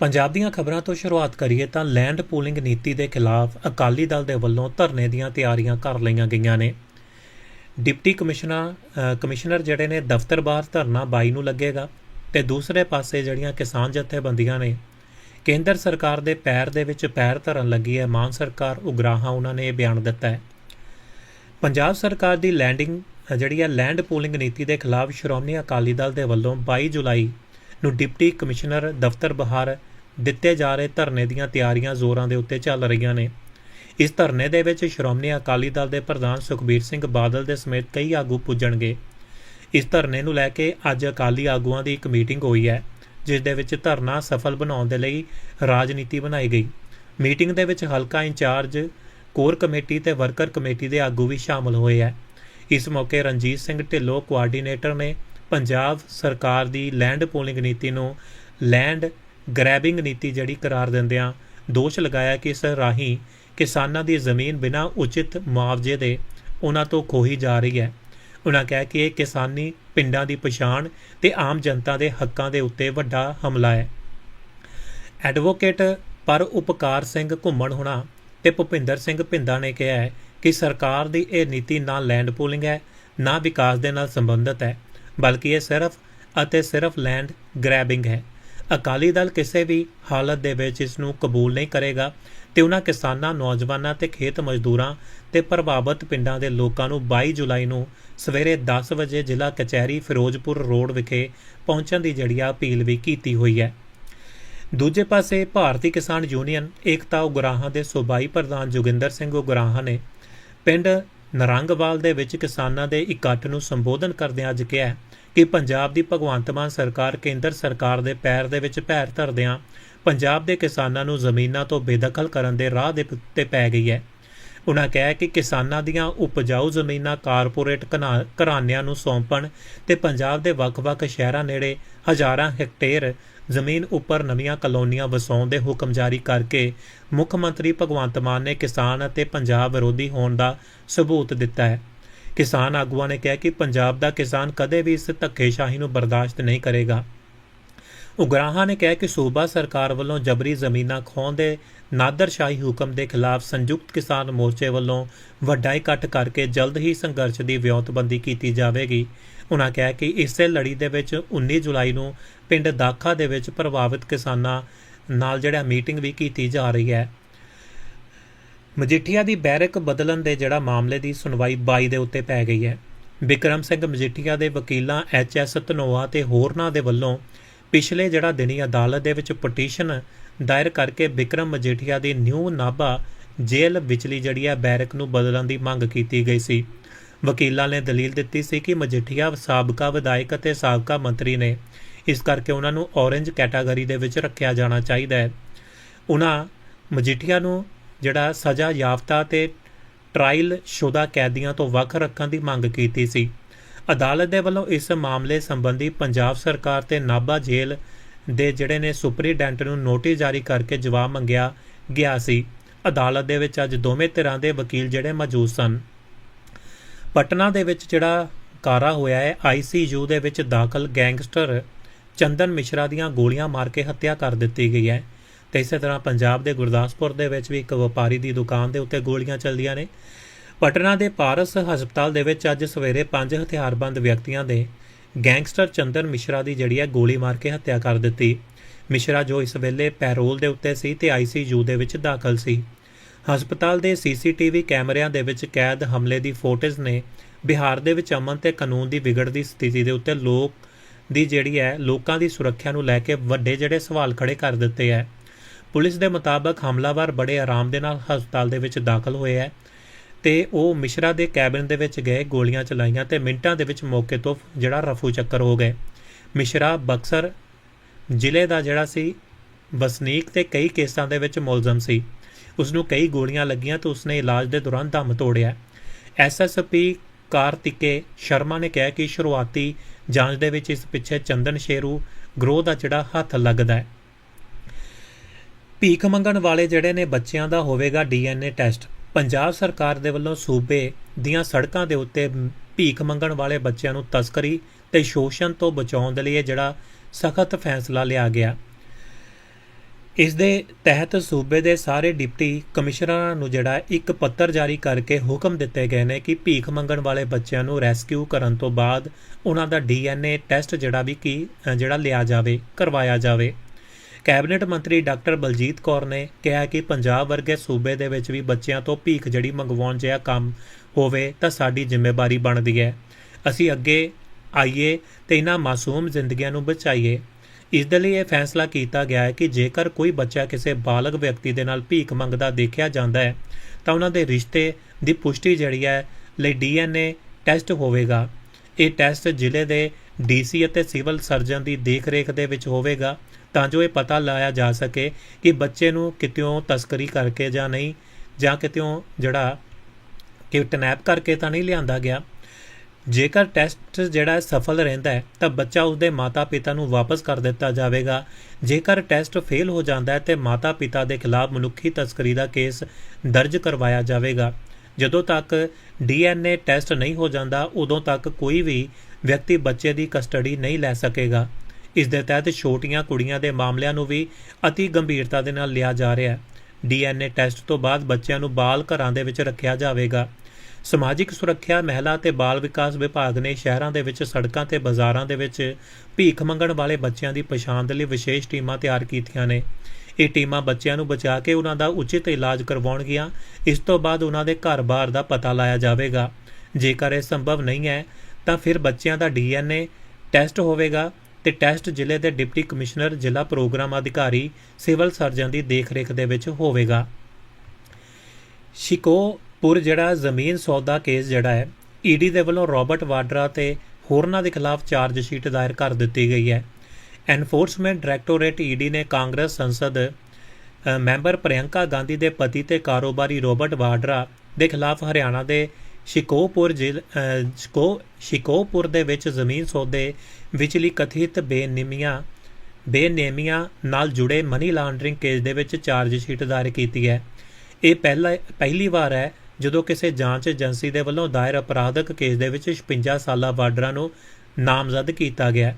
ਪੰਜਾਬ ਦੀਆਂ ਖਬਰਾਂ ਤੋਂ ਸ਼ੁਰੂਆਤ ਕਰੀਏ ਤਾਂ ਲੈਂਡ ਪੂਲਿੰਗ ਨੀਤੀ ਦੇ ਖਿਲਾਫ ਅਕਾਲੀ ਦਲ ਦੇ ਵੱਲੋਂ ਧਰਨੇ ਦੀਆਂ ਤਿਆਰੀਆਂ ਕਰ ਲਈਆਂ ਗਈਆਂ ਨੇ। ਡਿਪਟੀ ਕਮਿਸ਼ਨਰ ਕਮਿਸ਼ਨਰ ਜਿਹੜੇ ਨੇ ਦਫ਼ਤਰ ਬਾਹਰ ਧਰਨਾ 22 ਨੂੰ ਲੱਗੇਗਾ ਤੇ ਦੂਸਰੇ ਪਾਸੇ ਜਿਹੜੀਆਂ ਕਿਸਾਨ ਜਥੇਬੰਦੀਆਂ ਨੇ, ਕੇਂਦਰ ਸਰਕਾਰ ਦੇ ਪੈਰ ਦੇ ਵਿੱਚ ਪੈਰ ਧਰਨ ਲੱਗੀ ਹੈ, ਮਾਨ ਸਰਕਾਰ ਉਗਰਾਹਾਂ ਉਹਨਾਂ ਨੇ ਇਹ ਬਿਆਨ ਦਿੱਤਾ ਹੈ। ਪੰਜਾਬ ਸਰਕਾਰ ਦੀ ਲੈਂਡਿੰਗ ਜਿਹੜੀ ਹੈ ਲੈਂਡ ਪੂਲਿੰਗ ਨੀਤੀ ਦੇ ਖਿਲਾਫ ਸ਼੍ਰੋਮਣੀ ਅਕਾਲੀ ਦਲ ਦੇ ਵੱਲੋਂ 22 ਜੁਲਾਈ ਨੂੰ ਡਿਪਟੀ ਕਮਿਸ਼ਨਰ ਦਫ਼ਤਰ ਬਾਹਰ ਦਿੱਤੇ ਜਾ ਰਹੇ ਧਰਨੇ ਦੀਆਂ ਤਿਆਰੀਆਂ ਜ਼ੋਰਾਂ ਦੇ ਉੱਤੇ ਚੱਲ ਰਹੀਆਂ ਨੇ। ਇਸ ਧਰਨੇ ਦੇ ਵਿੱਚ ਸ਼੍ਰੋਮਣੀ ਅਕਾਲੀ ਦਲ ਦੇ ਪ੍ਰਧਾਨ ਸੁਖਬੀਰ ਸਿੰਘ ਬਾਦਲ ਦੇ ਸਮੇਤ ਕਈ ਆਗੂ ਪੁੱਜਣਗੇ। ਇਸ ਧਰਨੇ ਨੂੰ ਲੈ ਕੇ ਅੱਜ ਅਕਾਲੀ ਆਗੂਆਂ ਦੀ ਇੱਕ ਮੀਟਿੰਗ ਹੋਈ ਹੈ, ਜਿਸ ਦੇ ਵਿੱਚ ਧਰਨਾ ਸਫਲ ਬਣਾਉਣ ਦੇ ਲਈ ਰਾਜਨੀਤੀ ਬਣਾਈ ਗਈ। ਮੀਟਿੰਗ ਦੇ ਵਿੱਚ ਹਲਕਾ ਇੰਚਾਰਜ, ਕੋਰ ਕਮੇਟੀ ਤੇ ਵਰਕਰ ਕਮੇਟੀ ਦੇ ਆਗੂ ਵੀ ਸ਼ਾਮਲ ਹੋਏ ਹੈ। ਇਸ ਮੌਕੇ ਰਣਜੀਤ ਸਿੰਘ ਢਿੱਲੋਂ ਕੋਆਰਡੀਨੇਟਰ ਨੇ ਪੰਜਾਬ ਸਰਕਾਰ ਦੀ ਲੈਂਡ ਪੂਲਿੰਗ ਨੀਤੀ ਨੂੰ ਲੈਂਡ ਗ੍ਰੈਬਿੰਗ ਨੀਤੀ ਜਿਹੜੀ ਕਰਾਰ ਦਿੰਦਿਆਂ ਦੋਸ਼ ਲਗਾਇਆ ਕਿ ਇਸ ਰਾਹੀਂ ਕਿਸਾਨਾਂ ਦੀ ਜ਼ਮੀਨ ਬਿਨਾਂ ਉਚਿਤ ਮੁਆਵਜ਼ੇ ਦੇ ਉਹਨਾਂ ਤੋਂ ਖੋਹੀ ਜਾ ਰਹੀ ਹੈ। ਉਹਨਾਂ ਕਿਹਾ ਕਿ ਇਹ ਕਿਸਾਨੀ ਪਿੰਡਾਂ ਦੀ ਪਛਾਣ ਤੇ ਆਮ ਜਨਤਾ ਦੇ ਹੱਕਾਂ ਦੇ ਉੱਤੇ ਵੱਡਾ ਹਮਲਾ ਹੈ। ਐਡਵੋਕੇਟ ਪਰ ਉਪਕਾਰ ਸਿੰਘ ਘੁੰਮਣ ਹੁਣਾ ਤੇ ਭੁਪਿੰਦਰ ਸਿੰਘ ਭਿੰਦਾ ਨੇ ਕਿਹਾ ਹੈ ਕਿ ਸਰਕਾਰ ਦੀ ਇਹ ਨੀਤੀ ਨਾ ਲੈਂਡ ਪੂਲਿੰਗ ਹੈ, ਨਾ ਵਿਕਾਸ ਦੇ ਨਾਲ ਸੰਬੰਧਿਤ ਹੈ। ਬਲਕਿ ਇਹ ਸਿਰਫ ਅਤੇ ਸਿਰਫ ਲੈਂਡ ਗ੍ਰੈਬਿੰਗ ਹੈ। ਅਕਾਲੀ ਦਲ ਕਿਸੇ ਵੀ ਹਾਲਤ ਦੇ ਵਿੱਚ ਇਸ ਨੂੰ ਕਬੂਲ ਨਹੀਂ ਕਰੇਗਾ ਤੇ ਉਹਨਾਂ ਕਿਸਾਨਾਂ, ਨੌਜਵਾਨਾਂ ਤੇ ਖੇਤ ਮਜ਼ਦੂਰਾਂ ਤੇ ਪ੍ਰਭਾਵਿਤ ਪਿੰਡਾਂ ਦੇ ਲੋਕਾਂ ਨੂੰ 22 ਜੁਲਾਈ ਨੂੰ ਸਵੇਰੇ 10 ਵਜੇ ਜ਼ਿਲ੍ਹਾ ਕਚਹਿਰੀ ਫਿਰੋਜ਼ਪੁਰ ਰੋਡ ਵਿਖੇ ਪਹੁੰਚਣ ਦੀ ਜਿਹੜੀ ਆ ਅਪੀਲ ਵੀ ਕੀਤੀ ਹੋਈ ਹੈ। ਦੂਜੇ ਪਾਸੇ ਭਾਰਤੀ ਕਿਸਾਨ ਯੂਨੀਅਨ ਏਕਤਾ ਉਗਰਾਹਾਂ ਦੇ ਸੂਬਾਈ ਪ੍ਰਧਾਨ ਜੋਗਿੰਦਰ ਸਿੰਘ ਉਗਰਾਹਾਂ ਨੇ ਪਿੰਡ ਨਰੰਗਵਾਲ ਦੇ ਵਿੱਚ ਕਿਸਾਨਾਂ ਦੇ ਇਕੱਠ ਨੂੰ ਸੰਬੋਧਨ ਕਰਦਿਆਂ ਅੱਜ ਕਿਹਾ ਕਿ ਪੰਜਾਬ ਦੀ ਭਗਵੰਤ ਮਾਨ ਸਰਕਾਰ ਕੇਂਦਰ ਸਰਕਾਰ ਦੇ ਪੈਰ ਦੇ ਵਿੱਚ ਪੈਰ ਧਰਦਿਆਂ ਪੰਜਾਬ ਦੇ ਕਿਸਾਨਾਂ ਨੂੰ ਜ਼ਮੀਨਾਂ ਤੋਂ ਬੇਦਖਲ ਕਰਨ ਦੇ ਰਾਹ ਦੇ ਉੱਤੇ ਪੈ ਗਈ ਹੈ। ਉਹਨਾਂ ਕਿਹਾ ਕਿ ਕਿਸਾਨਾਂ ਦੀਆਂ ਉਪਜਾਊ ਜ਼ਮੀਨਾਂ ਕਾਰਪੋਰੇਟ ਘਨਾ- ਘਰਾਣਿਆਂ ਨੂੰ ਸੌਂਪਣ ਤੇ ਪੰਜਾਬ ਦੇ ਵੱਖ-ਵੱਖ ਸ਼ਹਿਰਾਂ ਨੇੜੇ ਹਜ਼ਾਰਾਂ ਹੈਕਟੇਅਰ ਜ਼ਮੀਨ ਉੱਪਰ ਨਵੀਆਂ ਕਲੋਨੀਆਂ ਵਸਾਉਣ ਦੇ ਹੁਕਮ ਜਾਰੀ ਕਰਕੇ ਮੁੱਖ ਮੰਤਰੀ ਭਗਵੰਤ ਮਾਨ ਨੇ ਕਿਸਾਨ ਅਤੇ ਪੰਜਾਬ ਵਿਰੋਧੀ ਹੋਣ ਦਾ ਸਬੂਤ ਦਿੱਤਾ ਹੈ। ਕਿਸਾਨ ਆਗੂਆਂ ਨੇ ਕਿਹਾ ਕਿ ਪੰਜਾਬ ਦਾ ਕਿਸਾਨ ਕਦੇ ਵੀ ਇਸ ਧੱਕੇਸ਼ਾਹੀ ਨੂੰ ਬਰਦਾਸ਼ਤ ਨਹੀਂ ਕਰੇਗਾ। ਉਗਰਾਹਾਂ ਨੇ ਕਿਹਾ ਕਿ ਸੂਬਾ ਸਰਕਾਰ ਵੱਲੋਂ ਜਬਰੀ ਜ਼ਮੀਨਾਂ ਖੋਹਣ ਦੇ ਨਾਦਰਸ਼ਾਹੀ ਹੁਕਮ ਦੇ ਖਿਲਾਫ ਸੰਯੁਕਤ ਕਿਸਾਨ ਮੋਰਚੇ ਵੱਲੋਂ ਵੱਡਾ ਇਕੱਠ ਕਰਕੇ ਜਲਦ ਹੀ ਸੰਘਰਸ਼ ਦੀ ਵਿਉਂਤਬੰਦੀ ਕੀਤੀ ਜਾਵੇਗੀ। ਉਹਨਾਂ ਕਿਹਾ ਕਿ ਇਸੇ ਲੜੀ ਦੇ ਵਿੱਚ 19 ਜੁਲਾਈ ਨੂੰ ਪਿੰਡ ਦਾਖਾ ਦੇ ਵਿੱਚ ਪ੍ਰਭਾਵਿਤ ਕਿਸਾਨਾਂ ਨਾਲ ਜਿਹੜਾ ਮੀਟਿੰਗ ਵੀ ਕੀਤੀ ਜਾ ਰਹੀ ਹੈ। ਮਜੀਠੀਆ ਦੀ ਬੈਰਕ ਬਦਲਣ ਦੇ ਜਿਹੜਾ ਮਾਮਲੇ ਦੀ ਸੁਣਵਾਈ 22 ਦੇ ਉੱਤੇ ਪੈ ਗਈ ਹੈ। ਵਿਕਰਮ ਸਿੰਘ ਮਜੀਠੀਆ ਦੇ ਵਕੀਲਾਂ ਐਚ ਐਸ ਧਨੋਆ ਤੇ ਹੋਰਨਾਂ ਦੇ ਵੱਲੋਂ ਪਿਛਲੇ ਜਿਹੜਾ ਦਿਨੀ ਅਦਾਲਤ ਦੇ ਵਿੱਚ ਪਟੀਸ਼ਨ ਦਾਇਰ ਕਰਕੇ ਵਿਕਰਮ ਮਜੀਠੀਆ ਦੀ ਨਿਊ ਨਾਭਾ ਜੇਲ੍ਹ ਵਿਚਲੀ ਜਿਹੜੀ ਹੈ ਬੈਰਕ ਨੂੰ ਬਦਲਣ ਦੀ ਮੰਗ ਕੀਤੀ ਗਈ ਸੀ। ਵਕੀਲਾਂ ਨੇ ਦਲੀਲ ਦਿੱਤੀ ਸੀ ਕਿ ਮਜੀਠੀਆ ਸਾਬਕਾ ਵਿਧਾਇਕ ਅਤੇ ਸਾਬਕਾ ਮੰਤਰੀ ਨੇ ਇਸ ਕਰਕੇ ਉਹਨਾਂ ਨੂੰ ਔਰੇਂਜ ਕੈਟਾਗਰੀ ਦੇ ਵਿੱਚ ਰੱਖਿਆ ਜਾਣਾ ਚਾਹੀਦਾ ਹੈ। ਉਹਨਾਂ ਮਜੀਠੀਆ ਨੂੰ ਜਿਹੜਾ ਸਜ਼ਾ ਯਾਫਤਾ ਤੇ ਟ੍ਰਾਇਲ ਸ਼ੁਦਾ ਕੈਦੀਆਂ ਤੋਂ ਵੱਖ ਰੱਖਣ ਦੀ ਮੰਗ ਕੀਤੀ ਸੀ। ਅਦਾਲਤ ਦੇ ਵੱਲੋਂ ਇਸ ਮਾਮਲੇ ਸੰਬੰਧੀ ਪੰਜਾਬ ਸਰਕਾਰ ਤੇ ਨਾਭਾ ਜੇਲ੍ਹ ਦੇ ਜਿਹੜੇ ਨੇ ਸੁਪਰੀਡੈਂਟ ਨੂੰ ਨੋਟਿਸ ਜਾਰੀ ਕਰਕੇ ਜਵਾਬ ਮੰਗਿਆ ਗਿਆ ਸੀ। ਅਦਾਲਤ ਦੇ ਵਿੱਚ ਅੱਜ ਦੋਵੇਂ ਧਿਰਾਂ ਦੇ ਵਕੀਲ ਜਿਹੜੇ ਮੌਜੂਦ ਸਨ। ਪਟਨਾ ਦੇ ਵਿੱਚ ਜਿਹੜਾ ਕਾਰਾ ਹੋਇਆ ਹੈ ਆਈਸੀਯੂ ਦੇ ਵਿੱਚ ਦਾਖਲ ਗੈਂਗਸਟਰ ਚੰਦਨ ਮਿਸ਼ਰਾ ਦੀਆਂ ਗੋਲੀਆਂ ਮਾਰ ਕੇ ਹੱਤਿਆ ਕਰ ਦਿੱਤੀ ਗਈ ਹੈ। ਤੇ ਇਸੇ ਤਰ੍ਹਾਂ ਪੰਜਾਬ ਦੇ ਗੁਰਦਾਸਪੁਰ ਦੇ ਵਿੱਚ ਵੀ ਇੱਕ ਵਪਾਰੀ ਦੀ ਦੁਕਾਨ ਦੇ ਉੱਤੇ ਗੋਲੀਆਂ ਚੱਲਦੀਆਂ ਨੇ। ਪਟਨਾ ਦੇ ਪਾਰਸ ਹਸਪਤਾਲ ਦੇ ਵਿੱਚ ਅੱਜ ਸਵੇਰੇ ਪੰਜ ਹਥਿਆਰਬੰਦ ਵਿਅਕਤੀਆਂ ਦੇ ਗੈਂਗਸਟਰ ਚੰਦਨ ਮਿਸ਼ਰਾ ਦੀ ਜਿਹੜੀ ਹੈ ਗੋਲੀ ਮਾਰ ਕੇ ਹੱਤਿਆ ਕਰ ਦਿੱਤੀ। ਮਿਸ਼ਰਾ ਜੋ ਇਸ ਵੇਲੇ ਪੈਰੋਲ ਦੇ ਉੱਤੇ ਸੀ ਤੇ ਆਈਸੀਯੂ ਦੇ ਵਿੱਚ ਦਾਖਲ ਸੀ। ਹਸਪਤਾਲ ਦੇ ਸੀਸੀਟੀਵੀ ਕੈਮਰਿਆਂ ਦੇ ਵਿੱਚ ਕੈਦ ਹਮਲੇ ਦੀ ਫੋਟੇਜ ਨੇ ਬਿਹਾਰ ਦੇ ਵਿੱਚ ਅਮਨ ਤੇ ਕਾਨੂੰਨ ਦੀ ਵਿਗੜਦੀ ਸਥਿਤੀ ਦੇ ਉੱਤੇ ਲੋਕ ਦੀ ਜਿਹੜੀ ਹੈ, ਲੋਕਾਂ ਦੀ ਸੁਰੱਖਿਆ ਨੂੰ ਲੈ ਕੇ ਵੱਡੇ ਜਿਹੜੇ ਸਵਾਲ ਖੜੇ ਕਰ ਦਿੱਤੇ ਹੈ। ਪੁਲਿਸ ਦੇ ਮੁਤਾਬਕ ਹਮਲਾਵਰ ਬੜੇ ਆਰਾਮ ਦੇ ਨਾਲ ਹਸਪਤਾਲ ਦੇ ਵਿੱਚ ਦਾਖਲ ਹੋਏ ਹੈ ਤੇ ਉਹ ਮਿਸ਼ਰਾ ਦੇ ਕੈਬਿਨ ਦੇ ਵਿੱਚ ਗਏ, ਗੋਲੀਆਂ ਚਲਾਈਆਂ ਤੇ ਮਿੰਟਾਂ ਦੇ ਵਿੱਚ ਮੌਕੇ ਤੋਂ ਜਿਹੜਾ ਰਫੂ ਚੱਕਰ ਹੋ ਗਏ। ਮਿਸ਼ਰਾ ਬਕਸਰ ਜ਼ਿਲ੍ਹੇ ਦਾ ਜਿਹੜਾ ਸੀ, ਵਸਨੀਕ ਤੇ ਕਈ ਕੇਸਾਂ ਦੇ ਵਿੱਚ ਮੁਲਜ਼ਮ ਸੀ। ਉਸ ਨੂੰ ਕਈ ਗੋਲੀਆਂ ਲੱਗੀਆਂ ਤੇ ਉਸਨੇ ਇਲਾਜ ਦੇ ਦੌਰਾਨ ਦਮ ਤੋੜਿਆ। ਐਸਐਸਪੀ ਕਾਰਤਿਕੇ ਸ਼ਰਮਾ ਨੇ ਕਿਹਾ ਕਿ ਸ਼ੁਰੂਆਤੀ ਜਾਂਚ ਦੇ ਵਿੱਚ ਇਸ ਪਿੱਛੇ ਚੰਦਨ ਸ਼ੇਰੂ ਗਰੋਹ ਦਾ ਜਿਹੜਾ ਹੱਥ ਲੱਗਦਾ ਹੈ। ਭੀਖ ਮੰਗਣ ਵਾਲੇ ਜਿਹੜੇ ਨੇ ਬੱਚਿਆਂ ਦਾ ਹੋਵੇਗਾ ਡੀਐਨਏ ਟੈਸਟ। ਪੰਜਾਬ ਸਰਕਾਰ ਦੇ ਵੱਲੋਂ ਸੂਬੇ ਦੀਆਂ ਸੜਕਾਂ ਦੇ ਉੱਤੇ ਭੀਖ ਮੰਗਣ ਵਾਲੇ ਬੱਚਿਆਂ ਨੂੰ ਤਸਕਰੀ ਤੇ ਸ਼ੋਸ਼ਣ ਤੋਂ ਬਚਾਉਣ ਦੇ ਲਈ ਇਹ ਜਿਹੜਾ ਸਖਤ ਫੈਸਲਾ ਲਿਆ ਗਿਆ। ਇਸ ਦੇ ਤਹਿਤ ਸੂਬੇ ਦੇ ਸਾਰੇ ਡਿਪਟੀ ਕਮਿਸ਼ਨਰਾਂ ਨੂੰ ਜਿਹੜਾ ਇੱਕ ਪੱਤਰ ਜਾਰੀ ਕਰਕੇ ਹੁਕਮ ਦਿੱਤੇ ਗਏ ਨੇ ਕਿ ਭੀਖ ਮੰਗਣ ਵਾਲੇ ਬੱਚਿਆਂ ਨੂੰ ਰੈਸਕਿਊ ਕਰਨ ਤੋਂ ਬਾਅਦ ਉਹਨਾਂ ਦਾ ਡੀਐਨਏ ਟੈਸਟ ਜਿਹੜਾ ਵੀ ਕੀ ਜਿਹੜਾ ਲਿਆ ਜਾਵੇ, ਕਰਵਾਇਆ ਜਾਵੇ। ਕੈਬਨਿਟ ਮੰਤਰੀ ਡਾਕਟਰ ਬਲਜੀਤ ਕੌਰ ਨੇ ਕਿਹਾ ਕਿ ਪੰਜਾਬ ਵਰਗੇ ਸੂਬੇ ਦੇ ਵਿੱਚ ਵੀ ਬੱਚਿਆਂ ਤੋਂ ਭੀਖ ਜਿਹੜੀ ਮੰਗਵਾਉਣ ਜਿਹਾ ਕੰਮ ਹੋਵੇ ਤਾਂ ਸਾਡੀ ਜ਼ਿੰਮੇਵਾਰੀ ਬਣਦੀ ਹੈ। ਅਸੀਂ ਅੱਗੇ ਆਈਏ ਤੇ ਇਹਨਾਂ ਮਾਸੂਮ ਜ਼ਿੰਦਗੀਆਂ ਨੂੰ ਬਚਾਈਏ। ਇਸ ਦੇ ਲਈ ਇਹ ਫੈਸਲਾ ਕੀਤਾ ਗਿਆ ਹੈ ਕਿ ਜੇਕਰ ਕੋਈ ਬੱਚਾ ਕਿਸੇ ਬਾਲਗ ਵਿਅਕਤੀ ਦੇ ਨਾਲ ਭੀਖ ਮੰਗਦਾ ਦੇਖਿਆ ਜਾਂਦਾ ਹੈ, ਤਾਂ ਉਹਨਾਂ ਦੇ ਰਿਸ਼ਤੇ ਦੀ ਪੁਸ਼ਟੀ ਜਿਹੜੀ ਹੈ ਲਈ ਡੀਐਨਏ ਟੈਸਟ ਹੋਵੇਗਾ। ਇਹ ਟੈਸਟ ਜ਼ਿਲ੍ਹੇ ਦੇ ਡੀਸੀ ਅਤੇ ਸਿਵਲ ਸਰਜਨ ਦੀ ਦੇਖਰੇਖ ਦੇ ਵਿੱਚ ਹੋਵੇਗਾ, ਤਾਂ ਜੋ ਇਹ ਪਤਾ ਲਾਇਆ ਜਾ ਸਕੇ ਕਿ ਬੱਚੇ ਨੂੰ ਕਿਤਿਓਂ ਤਸਕਰੀ ਕਰਕੇ ਜਾਂ ਨਹੀਂ, ਜਾਂ ਕਿਤਿਓਂ ਜਿਹੜਾ ਕਿਡਨੈਪ ਕਰਕੇ ਤਾਂ ਨਹੀਂ ਲਿਆਂਦਾ ਗਿਆ। ਜੇਕਰ ਟੈਸਟ ਜਿਹੜਾ ਸਫਲ ਰਹਿੰਦਾ ਹੈ, ਤਾਂ ਬੱਚਾ ਉਸਦੇ ਮਾਤਾ-ਪਿਤਾ ਨੂੰ ਵਾਪਸ ਕਰ ਦਿੱਤਾ ਜਾਵੇਗਾ। ਜੇਕਰ ਟੈਸਟ ਫੇਲ ਹੋ ਜਾਂਦਾ ਹੈ, ਤੇ ਮਾਤਾ-ਪਿਤਾ ਦੇ ਖਿਲਾਫ ਮਨੁੱਖੀ ਤਸਕਰੀ ਦਾ ਕੇਸ ਦਰਜ ਕਰਵਾਇਆ ਜਾਵੇਗਾ। ਜਦੋਂ ਤੱਕ ਡੀਐਨਏ ਟੈਸਟ ਨਹੀਂ ਹੋ ਜਾਂਦਾ, ਉਦੋਂ ਤੱਕ ਕੋਈ ਵੀ ਵਿਅਕਤੀ ਬੱਚੇ ਦੀ ਕਸਟਡੀ ਨਹੀਂ ਲੈ ਸਕੇਗਾ। ਇਸ ਦੇ ਤਹਿਤ ਛੋਟੀਆਂ ਕੁੜੀਆਂ ਦੇ ਮਾਮਲਿਆਂ ਨੂੰ ਵੀ ਅਤੀ ਗੰਭੀਰਤਾ ਦੇ ਨਾਲ ਲਿਆ ਜਾ ਰਿਹਾ ਹੈ। ਡੀਐਨਏ ਟੈਸਟ ਤੋਂ ਬਾਅਦ ਬੱਚਿਆਂ ਨੂੰ ਬਾਲ ਘਰਾਂ ਦੇ ਵਿੱਚ ਰੱਖਿਆ ਜਾਵੇਗਾ। ਸਮਾਜਿਕ ਸੁਰੱਖਿਆ, ਮਹਿਲਾ ਤੇ ਬਾਲ ਵਿਕਾਸ ਵਿਭਾਗ ਨੇ ਸ਼ਹਿਰਾਂ ਦੇ ਵਿੱਚ ਸੜਕਾਂ ਤੇ ਬਾਜ਼ਾਰਾਂ ਦੇ ਵਿੱਚ ਭੀਖ ਮੰਗਣ ਵਾਲੇ ਬੱਚਿਆਂ ਦੀ ਪਛਾਣ ਦੇ ਲਈ ਵਿਸ਼ੇਸ਼ ਟੀਮਾਂ ਤਿਆਰ ਕੀਤੀਆਂ ਨੇ। ਇਹ ਟੀਮਾਂ ਬੱਚਿਆਂ ਨੂੰ ਬਚਾ ਕੇ ਉਹਨਾਂ ਦਾ ਉਚਿਤ ਇਲਾਜ ਕਰਵਾਉਣਗੀਆਂ। ਇਸ ਤੋਂ ਬਾਅਦ ਉਹਨਾਂ ਦੇ ਘਰ-ਬਾਰ ਦਾ ਪਤਾ ਲਾਇਆ ਜਾਵੇਗਾ। ਜੇਕਰ ਇਹ ਸੰਭਵ ਨਹੀਂ ਹੈ, ਤਾਂ ਫਿਰ ਬੱਚਿਆਂ ਦਾ ਡੀਐਨਏ ਟੈਸਟ ਹੋਵੇਗਾ ਤੇ ਟੈਸਟ ਜ਼ਿਲ੍ਹੇ ਦੇ ਡਿਪਟੀ ਕਮਿਸ਼ਨਰ, ਜ਼ਿਲ੍ਹਾ ਪ੍ਰੋਗਰਾਮ ਅਧਿਕਾਰੀ, ਸਿਵਲ ਸਰਜਨ ਦੀ ਦੇਖਰੇਖ ਦੇ ਵਿੱਚ ਹੋਵੇਗਾ। ਸ਼ਿਕੋ ਪੁਰ ਜਿਹੜਾ ਜ਼ਮੀਨ ਸੌਦਾ ਕੇਸ ਜਿਹੜਾ ਹੈ ਈਡੀ ਦੇ ਵੱਲੋਂ ਰਾਬਰਟ ਵਾਡਰਾ ਤੇ ਹੋਰਨਾਂ ਦੇ ਖਿਲਾਫ ਚਾਰਜ ਸ਼ੀਟ ਦਾਇਰ ਕਰ ਦਿੱਤੀ ਗਈ ਹੈ। ਐਨਫੋਰਸਮੈਂਟ ਡਾਇਰੈਕਟੋਰੇਟ ਈਡੀ ਨੇ ਕਾਂਗਰਸ ਸੰਸਦ ਮੈਂਬਰ ਪ੍ਰਿਯੰਕਾ ਗਾਂਧੀ ਦੇ ਪਤੀ ਤੇ ਕਾਰੋਬਾਰੀ ਰਾਬਰਟ ਵਾਡਰਾ ਦੇ ਖਿਲਾਫ ਹਰਿਆਣਾ ਦੇ ਸ਼ਿਕੋਪੁਰ ਜ਼ਿਲ੍ਹ ਸ਼ਿਕੋ ਸ਼ਿਕੋਪੁਰ ਦੇ ਵਿੱਚ ਜ਼ਮੀਨ ਸੌਦੇ ਵਿਚਲੀ ਕਥਿਤ ਬੇਨਿਮੀਆਂ, ਬੇਨੇਮੀਆਂ ਨਾਲ ਜੁੜੇ ਮਨੀ ਲਾਂਡਰਿੰਗ ਕੇਸ ਦੇ ਵਿੱਚ ਚਾਰਜ ਸ਼ੀਟ ਦਾਇਰ ਕੀਤੀ ਹੈ। ਇਹ ਪਹਿਲਾ, ਪਹਿਲੀ ਵਾਰ ਹੈ ਜਦੋਂ ਕਿਸੇ ਜਾਂਚ ਏਜੰਸੀ ਦੇ ਵੱਲੋਂ ਦਾਇਰ ਅਪਰਾਧਕ ਕੇਸ ਦੇ ਵਿੱਚ 56 ਸਾਲਾ ਵਾਡਰਾ ਨੂੰ ਨਾਮਜ਼ਦ ਕੀਤਾ ਗਿਆ। ਹੈ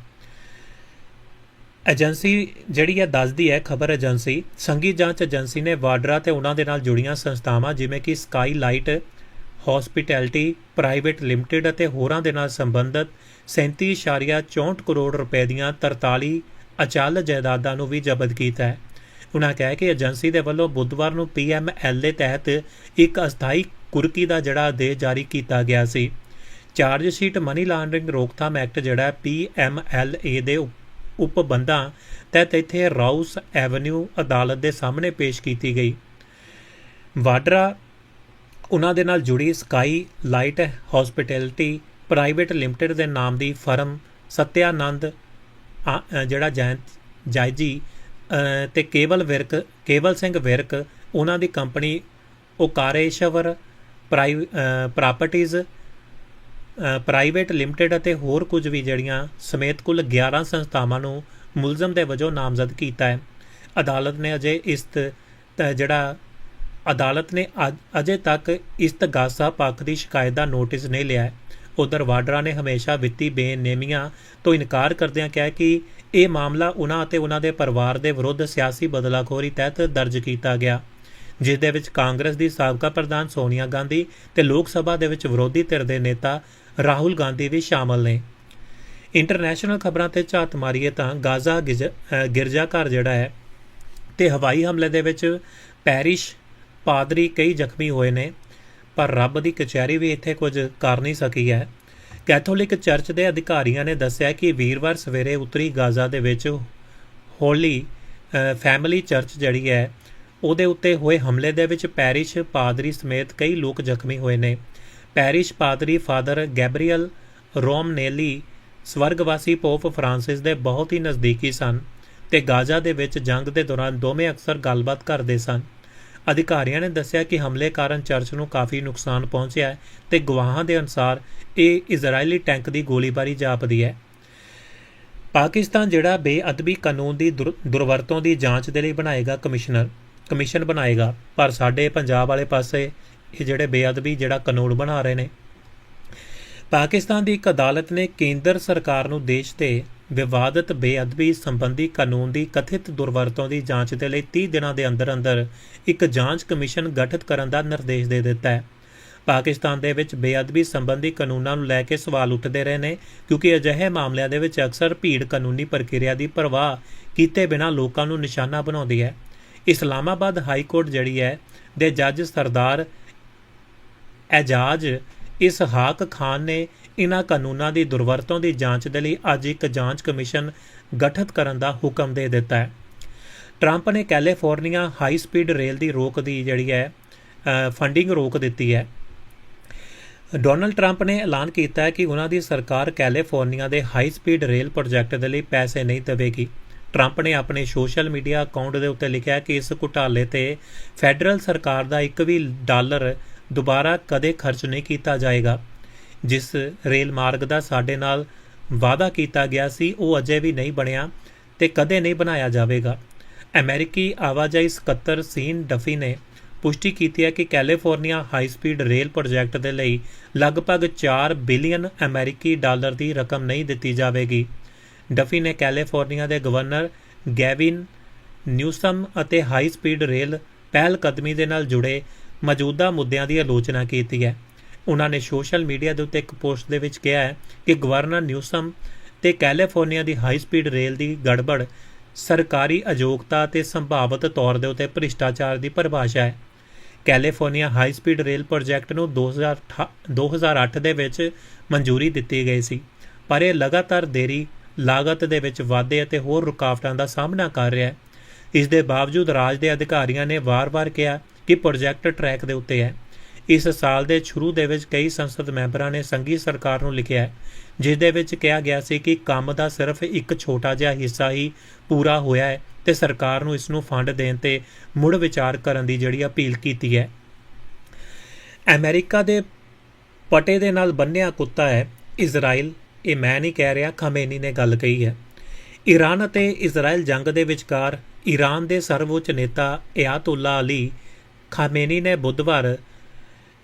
ਏਜੰਸੀ ਜਿਹੜੀ ਹੈ ਦੱਸਦੀ ਹੈ, ਖਬਰ ਏਜੰਸੀ ਸੰਗੀ ਜਾਂਚ ਏਜੰਸੀ ਨੇ ਵਾਡਰਾ ਤੇ ਉਹਨਾਂ ਦੇ ਨਾਲ ਜੁੜੀਆਂ ਸੰਸਥਾਵਾਂ ਜਿਵੇਂ ਕਿ sky light hospitality, private limited ਅਤੇ ਹੋਰਾਂ ਦੇ ਨਾਲ ਸੰਬੰਧਿਤ 37.64 ਕਰੋੜ ਰੁਪਏ ਦੀਆਂ 43 ਅਚਲ ਜਾਇਦਾਦਾਂ ਨੂੰ ਵੀ ਜ਼ਬਤ ਕੀਤਾ ਹੈ। ਉਹਨਾਂ ਕਿਹਾ ਕਿ ਏਜੰਸੀ ਦੇ ਵੱਲੋਂ ਬੁੱਧਵਾਰ ਨੂੰ ਪੀਐਮਐਲਏ ਤਹਿਤ ਇੱਕ ਅਸਥਾਈ ਕੁਰਕੀ ਦਾ ਜਿਹੜਾ ਆਦੇਸ਼ ਜਾਰੀ ਕੀਤਾ ਗਿਆ ਸੀ। ਚਾਰਜ ਸ਼ੀਟ ਮਨੀ ਲਾਂਡਰਿੰਗ ਰੋਕਥਾਮ ਐਕਟ ਜਿਹੜਾ ਪੀਐਮਐਲਏ ਦੇ ਉਪਬੰਧਾਂ ਤਹਿਤ ਇੱਥੇ ਰਾਉਸ ਐਵਨਿਊ ਅਦਾਲਤ ਦੇ ਸਾਹਮਣੇ ਪੇਸ਼ ਕੀਤੀ ਗਈ। ਵਾਡਰਾ ਉਹਨਾਂ ਦੇ ਨਾਲ ਜੁੜੀ sky light hospitality private limited ਦੇ ਨਾਮ ਦੀ ਫਰਮ ਸਤਿਆਨੰਦ ਆ- ਜਿਹੜਾ ਜੈਂਤ ਜਾਇਜੀ ਤੇ ਕੇਵਲ ਵਿਰਕ, ਕੇਵਲ ਸਿੰਘ ਵਿਰਕ, ਉਹਨਾਂ ਦੀ ਕੰਪਨੀ ਓਕਾਰੇਸ਼ਵਰ ਪ੍ਰਾਈ ਪ੍ਰਾਪਰਟੀਜ਼ ਪ੍ਰਾਈਵੇਟ ਲਿਮਟਿਡ ਅਤੇ ਹੋਰ ਕੁਝ ਵੀ ਜਿਹੜੀਆਂ ਸਮੇਤ ਕੁੱਲ 11 ਸੰਸਥਾਵਾਂ ਨੂੰ ਮੁਲਜ਼ਮ ਦੇ ਵਜੋਂ ਨਾਮਜ਼ਦ ਕੀਤਾ ਹੈ। ਅਦਾਲਤ ਨੇ ਅਜੇ ਇਸ ਜਿਹੜਾ ਅਦਾਲਤ ਨੇ ਅੱਜ- ਅਜੇ ਤੱਕ ਇਸਤਗਾਸਾ ਪੱਖ ਦੀ ਸ਼ਿਕਾਇਤ ਦਾ ਨੋਟਿਸ ਨਹੀਂ ਲਿਆ ਉਧਰ ਵਾਡਰਾ ਨੇ ਹਮੇਸ਼ਾ ਵਿੱਤੀ ਬੇਨੇਮੀਆਂ ਤੋਂ ਇਨਕਾਰ ਕਰਦਿਆਂ ਕਿਹਾ ਕਿ ਇਹ ਮਾਮਲਾ ਉਹਨਾਂ ਅਤੇ ਉਹਨਾਂ ਦੇ ਪਰਿਵਾਰ ਦੇ ਵਿਰੁੱਧ ਸਿਆਸੀ ਬਦਲਾਖੋਰੀ ਤਹਿਤ ਦਰਜ ਕੀਤਾ ਗਿਆ ਜਿਸ ਦੇ ਵਿੱਚ ਕਾਂਗਰਸ ਦੀ ਸਾਬਕਾ ਪ੍ਰਧਾਨ ਸੋਨੀਆ ਗਾਂਧੀ ਤੇ ਲੋਕ ਸਭਾ ਦੇ ਵਿੱਚ ਵਿਰੋਧੀ ਧਿਰ ਦੇ ਨੇਤਾ ਰਾਹੁਲ ਗਾਂਧੀ ਵੀ ਸ਼ਾਮਲ ਨੇ। ਇੰਟਰਨੈਸ਼ਨਲ ਖਬਰਾਂ ਤੇ ਝਾਤ ਮਾਰੀਏ ਤਾਂ ਗਾਜ਼ਾ ਗਿਜ- ਗਿਰਜਾਘਰ ਜਿਹੜਾ ਹੈ ਤੇ ਹਵਾਈ ਹਮਲੇ ਦੇ ਵਿੱਚ ਪੈਰਿਸ਼ ਪਾਦਰੀ ਕਈ ਜ਼ਖਮੀ ਹੋਏ ਨੇ। ਪਰ ਰੱਬ ਦੀ ਕਚਹਿਰੀ ਵੀ ਇੱਥੇ ਕੁਝ ਕਰ ਨਹੀਂ ਸਕੀ ਹੈ। ਕੈਥੋਲਿਕ ਚਰਚ ਦੇ ਅਧਿਕਾਰੀਆਂ ਨੇ ਦੱਸਿਆ ਕਿ ਵੀਰਵਾਰ ਸਵੇਰੇ ਉੱਤਰੀ ਗਾਜ਼ਾ ਦੇ ਵਿੱਚ ਹੋਲੀ ਫੈਮਿਲੀ ਚਰਚ ਜਿਹੜੀ ਹੈ, ਉਹਦੇ ਉੱਤੇ ਹੋਏ ਹਮਲੇ ਦੇ ਵਿੱਚ ਪੈਰਿਸ਼ ਪਾਦਰੀ ਸਮੇਤ ਕਈ ਲੋਕ ਜ਼ਖਮੀ ਹੋਏ ਨੇ। ਪੈਰਿਸ਼ ਪਾਦਰੀ ਫਾਦਰ ਗੈਬਰੀਅਲ ਰੋਮਨੇਲੀ ਸਵਰਗਵਾਸੀ ਪੋਪ ਫਰਾਂਸਿਸ ਦੇ ਬਹੁਤ ਹੀ ਨਜ਼ਦੀਕੀ ਸਨ ਤੇ ਗਾਜ਼ਾ ਦੇ ਵਿੱਚ ਜੰਗ ਦੇ ਦੌਰਾਨ ਦੋਵੇਂ ਅਕਸਰ ਗੱਲਬਾਤ ਕਰਦੇ ਸਨ। ਅਧਿਕਾਰੀਆਂ ਨੇ ਦੱਸਿਆ ਕਿ ਹਮਲੇ ਕਾਰਨ ਚਰਚ ਨੂੰ ਕਾਫੀ ਨੁਕਸਾਨ ਪਹੁੰਚਿਆ ਹੈ ਤੇ ਗਵਾਹਾਂ ਦੇ ਅਨੁਸਾਰ ਇਹ ਇਜ਼ਰਾਈਲੀ ਟੈਂਕ ਦੀ ਗੋਲੀਬਾਰੀ ਜਾਪਦੀ ਹੈ। ਪਾਕਿਸਤਾਨ ਜਿਹੜਾ ਬੇਅਦਬੀ ਕਾਨੂੰਨ ਦੀ ਦੁਰ- ਦੁਰਵਰਤੋਂ ਦੀ ਜਾਂਚ ਦੇ ਲਈ ਬਣਾਏਗਾ ਕਮਿਸ਼ਨਰ, ਕਮਿਸ਼ਨ ਬਣਾਏਗਾ, ਪਰ ਸਾਡੇ ਪੰਜਾਬ ਵਾਲੇ ਪਾਸੇ ਇਹ ਜਿਹੜੇ ਬੇਅਦਬੀ ਜਿਹੜਾ ਕਾਨੂੰਨ ਬਣਾ ਰਹੇ ਨੇ। ਪਾਕਿਸਤਾਨ ਦੀ ਇੱਕ ਅਦਾਲਤ ਨੇ ਕੇਂਦਰ ਸਰਕਾਰ ਨੂੰ ਦੇਸ਼ 'ਤੇ ਵਿਵਾਦਤ ਬੇਅਦਬੀ ਸੰਬੰਧੀ ਕਾਨੂੰਨ ਦੀ ਕਥਿਤ ਦੁਰਵਰਤੋਂ ਦੀ ਜਾਂਚ ਦੇ ਲਈ 30 ਦਿਨਾਂ ਦੇ ਅੰਦਰ ਅੰਦਰ ਇੱਕ ਜਾਂਚ ਕਮਿਸ਼ਨ ਗਠਿਤ ਕਰਨ ਦਾ ਨਿਰਦੇਸ਼ ਦੇ ਦਿੱਤਾ ਹੈ। ਪਾਕਿਸਤਾਨ ਦੇ ਵਿੱਚ ਬੇਅਦਬੀ ਸੰਬੰਧੀ ਕਾਨੂੰਨਾਂ ਨੂੰ ਲੈ ਕੇ ਸਵਾਲ ਉੱਠਦੇ ਰਹੇ ਨੇ ਕਿਉਂਕਿ ਅਜਿਹੇ ਮਾਮਲਿਆਂ ਦੇ ਵਿੱਚ ਅਕਸਰ ਭੀੜ ਕਾਨੂੰਨੀ ਪ੍ਰਕਿਰਿਆ ਦੀ ਪਰਵਾਹ ਕੀਤੇ ਬਿਨਾਂ ਲੋਕਾਂ ਨੂੰ ਨਿਸ਼ਾਨਾ ਬਣਾਉਂਦੀ ਹੈ। ਇਸਲਾਮਾਬਾਦ ਹਾਈ ਕੋਰਟ ਜਿਹੜੀ ਹੈ ਦੇ ਜੱਜ ਸਰਦਾਰ ਐਜਾਜ਼ ਇਸਹਾਕ ਖਾਨ ਨੇ ਇਨ੍ਹਾਂ ਕਾਨੂੰਨਾਂ ਦੀ ਦੁਰਵਰਤੋਂ ਦੀ ਜਾਂਚ ਦੇ ਲਈ ਅੱਜ ਇੱਕ ਜਾਂਚ ਕਮਿਸ਼ਨ ਗਠਿਤ ਕਰਨ ਦਾ ਹੁਕਮ ਦੇ ਦਿੱਤਾ ਹੈ। ਟਰੰਪ ਨੇ ਕੈਲੀਫੋਰਨੀਆ ਹਾਈ ਸਪੀਡ ਰੇਲ ਦੀ ਰੋਕ ਦੀ ਜਿਹੜੀ ਹੈ ਫੰਡਿੰਗ ਰੋਕ ਦਿੱਤੀ ਹੈ। ਡੋਨਲਡ ਟਰੰਪ ਨੇ ਐਲਾਨ ਕੀਤਾ ਹੈ ਕਿ ਉਹਨਾਂ ਦੀ ਸਰਕਾਰ ਕੈਲੀਫੋਰਨੀਆ ਦੇ ਹਾਈ ਸਪੀਡ ਰੇਲ ਪ੍ਰੋਜੈਕਟ ਦੇ ਲਈ ਪੈਸੇ ਨਹੀਂ ਦੇਵੇਗੀ। ਟਰੰਪ ਨੇ ਆਪਣੇ ਸੋਸ਼ਲ ਮੀਡੀਆ ਅਕਾਊਂਟ ਦੇ ਉੱਤੇ ਲਿਖਿਆ ਕਿ ਇਸ ਘੁਟਾਲੇ ਤੇ ਫੈਡਰਲ ਸਰਕਾਰ ਦਾ ਇੱਕ ਵੀ ਡਾਲਰ ਦੁਬਾਰਾ ਕਦੇ ਖਰਚ ਨਹੀਂ ਕੀਤਾ ਜਾਏਗਾ। ਜਿਸ ਰੇਲ ਮਾਰਗ ਦਾ ਸਾਡੇ ਨਾਲ ਵਾਅਦਾ ਕੀਤਾ ਗਿਆ ਸੀ, ਉਹ ਅਜੇ ਵੀ ਨਹੀਂ ਬਣਿਆ ਤੇ ਕਦੇ ਨਹੀਂ ਬਣਾਇਆ ਜਾਵੇਗਾ। ਅਮਰੀਕੀ ਆਵਾਜਾਈ ਸਕੱਤਰ ਸੀਨ ਡਫੀ ਨੇ ਪੁਸ਼ਟੀ ਕੀਤੀ ਹੈ ਕਿ California high speed rail project ਦੇ ਲਈ ਲਗਭਗ 4 ਬਿਲੀਅਨ ਅਮਰੀਕੀ ਡਾਲਰ ਦੀ ਰਕਮ ਨਹੀਂ ਦਿੱਤੀ ਜਾਵੇਗੀ। ਡਫੀ ਨੇ ਕੈਲੀਫੋਰਨੀਆ ਦੇ ਗਵਰਨਰ ਗੈਵਿਨ ਨਿਊਸਮ ਅਤੇ ਹਾਈ ਸਪੀਡ ਰੇਲ ਪਹਿਲ ਕਦਮੀ ਦੇ ਨਾਲ ਜੁੜੇ ਮੌਜੂਦਾ ਮੁੱਦਿਆਂ ਦੀ ਆਲੋਚਨਾ ਕੀਤੀ ਹੈ। ਉਹਨਾਂ ਨੇ ਸੋਸ਼ਲ ਮੀਡੀਆ ਦੇ ਉੱਤੇ ਇੱਕ ਪੋਸਟ ਦੇ ਵਿੱਚ ਕਿਹਾ ਹੈ ਕਿ ਗਵਰਨਰ ਨਿਊਸਮ ਤੇ ਕੈਲੀਫੋਰਨੀਆ ਦੀ ਹਾਈ ਸਪੀਡ ਰੇਲ ਦੀ ਗੜਬੜ ਸਰਕਾਰੀ ਅਯੋਗਤਾ ਤੇ ਸੰਭਾਵਿਤ ਤੌਰ ਦੇ ਉੱਤੇ ਭ੍ਰਿਸ਼ਟਾਚਾਰ ਦੀ ਪਰਿਭਾਸ਼ਾ ਹੈ। California high speed rail project ਨੂੰ 2008 ਦੇ ਵਿੱਚ ਮਨਜ਼ੂਰੀ ਦਿੱਤੀ ਗਈ ਸੀ, ਪਰ ਇਹ ਲਗਾਤਾਰ ਦੇਰੀ, ਲਾਗਤ ਦੇ ਵਿੱਚ ਵਾਧੇ ਅਤੇ ਹੋਰ ਰੁਕਾਵਟਾਂ ਦਾ ਸਾਹਮਣਾ ਕਰ ਰਿਹਾ ਹੈ। ਇਸ ਦੇ ਬਾਵਜੂਦ ਰਾਜ ਦੇ ਅਧਿਕਾਰੀਆਂ ਨੇ ਵਾਰ-ਵਾਰ ਕਿਹਾ ਕਿ ਪ੍ਰੋਜੈਕਟ ਟਰੈਕ ਦੇ ਉੱਤੇ ਹੈ। ਇਸ ਸਾਲ ਦੇ ਸ਼ੁਰੂ ਦੇ ਵਿੱਚ ਕਈ ਸੰਸਦ ਮੈਂਬਰਾਂ ਨੇ ਸੰਘੀ ਸਰਕਾਰ ਨੂੰ ਲਿਖਿਆ ਹੈ ਜਿਸ ਦੇ ਵਿੱਚ ਕਿਹਾ ਗਿਆ ਸੀ ਕਿ ਕੰਮ ਦਾ ਸਿਰਫ ਇੱਕ ਛੋਟਾ ਜਿਹਾ ਹਿੱਸਾ ਹੀ ਪੂਰਾ ਹੋਇਆ ਹੈ ਤੇ ਸਰਕਾਰ ਨੂੰ ਇਸ ਨੂੰ ਫੰਡ ਦੇਣ ਤੇ ਮੁੜ ਵਿਚਾਰ ਕਰਨ ਦੀ ਜਿਹੜੀ ਅਪੀਲ ਕੀਤੀ ਹੈ। ਅਮਰੀਕਾ ਦੇ ਪਟੇ ਦੇ ਨਾਲ ਬੰਨਿਆ ਕੁੱਤਾ ਹੈ, ਇਜ਼ਰਾਈਲ। ਇਹ ਮੈਂ ਨਹੀਂ ਕਹਿ ਰਿਹਾ, ਖਮੇਨੀ ਨੇ ਗੱਲ ਕਹੀ ਹੈ। ਈਰਾਨ ਅਤੇ ਇਜ਼ਰਾਈਲ ਜੰਗ ਦੇ ਵਿਚਕਾਰ ਈਰਾਨ ਦੇ ਸਰਵਉੱਚ ਨੇਤਾ ਇਆਤੁੱਲਾ ਅਲੀ ਖਾਮੇਨੀ ਨੇ ਬੁੱਧਵਾਰ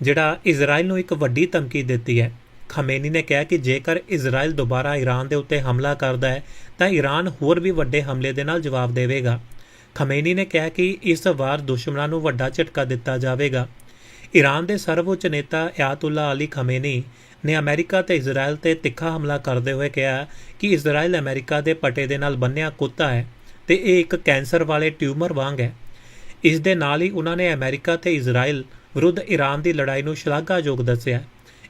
ਜਿਹੜਾ ਇਜ਼ਰਾਈਲ ਨੂੰ ਇੱਕ ਵੱਡੀ ਧਮਕੀ ਦਿੱਤੀ ਹੈ। ਖਮੇਨੀ ਨੇ ਕਿਹਾ ਕਿ ਜੇਕਰ ਇਜ਼ਰਾਈਲ ਦੁਬਾਰਾ ਈਰਾਨ ਦੇ ਉੱਤੇ ਹਮਲਾ ਕਰਦਾ ਹੈ, ਤਾਂ ਈਰਾਨ ਹੋਰ ਵੀ ਵੱਡੇ ਹਮਲੇ ਦੇ ਨਾਲ ਜਵਾਬ ਦੇਵੇਗਾ। ਖਮੇਨੀ ਨੇ ਕਿਹਾ ਕਿ ਇਸ ਵਾਰ ਦੁਸ਼ਮਣਾਂ ਨੂੰ ਵੱਡਾ ਝਟਕਾ ਦਿੱਤਾ ਜਾਵੇਗਾ। ਈਰਾਨ ਦੇ ਸਰਵਉੱਚ ਨੇਤਾ ਆਇਤੁੱਲਾ ਅਲੀ ਖਮੇਨੀ ਨੇ ਅਮਰੀਕਾ ਤੇ ਇਜ਼ਰਾਈਲ ਤੇ ਤਿੱਖਾ ਹਮਲਾ ਕਰਦੇ ਹੋਏ ਕਿਹਾ ਕਿ ਇਜ਼ਰਾਈਲ ਅਮਰੀਕਾ ਦੇ ਪਟੇ ਦੇ ਨਾਲ ਬੰਨਿਆ ਕੁੱਤਾ ਹੈ ਤੇ ਇਹ ਇੱਕ ਕੈਂਸਰ ਵਾਲੇ ਟਿਊਮਰ ਵਾਂਗ ਹੈ। ਇਸ ਦੇ ਨਾਲ ਹੀ ਉਹਨਾਂ ਨੇ ਅਮਰੀਕਾ ਤੇ ਇਜ਼ਰਾਈਲ ਵਿਰੁੱਧ ਈਰਾਨ ਦੀ ਲੜਾਈ ਨੂੰ ਸ਼ਲਾਘਾਯੋਗ ਦੱਸਿਆ।